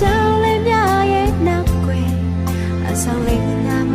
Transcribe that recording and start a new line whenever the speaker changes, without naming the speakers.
ကြောင်လေးပြရဲ့နောက်ွယ်အဆောင်လေးနာ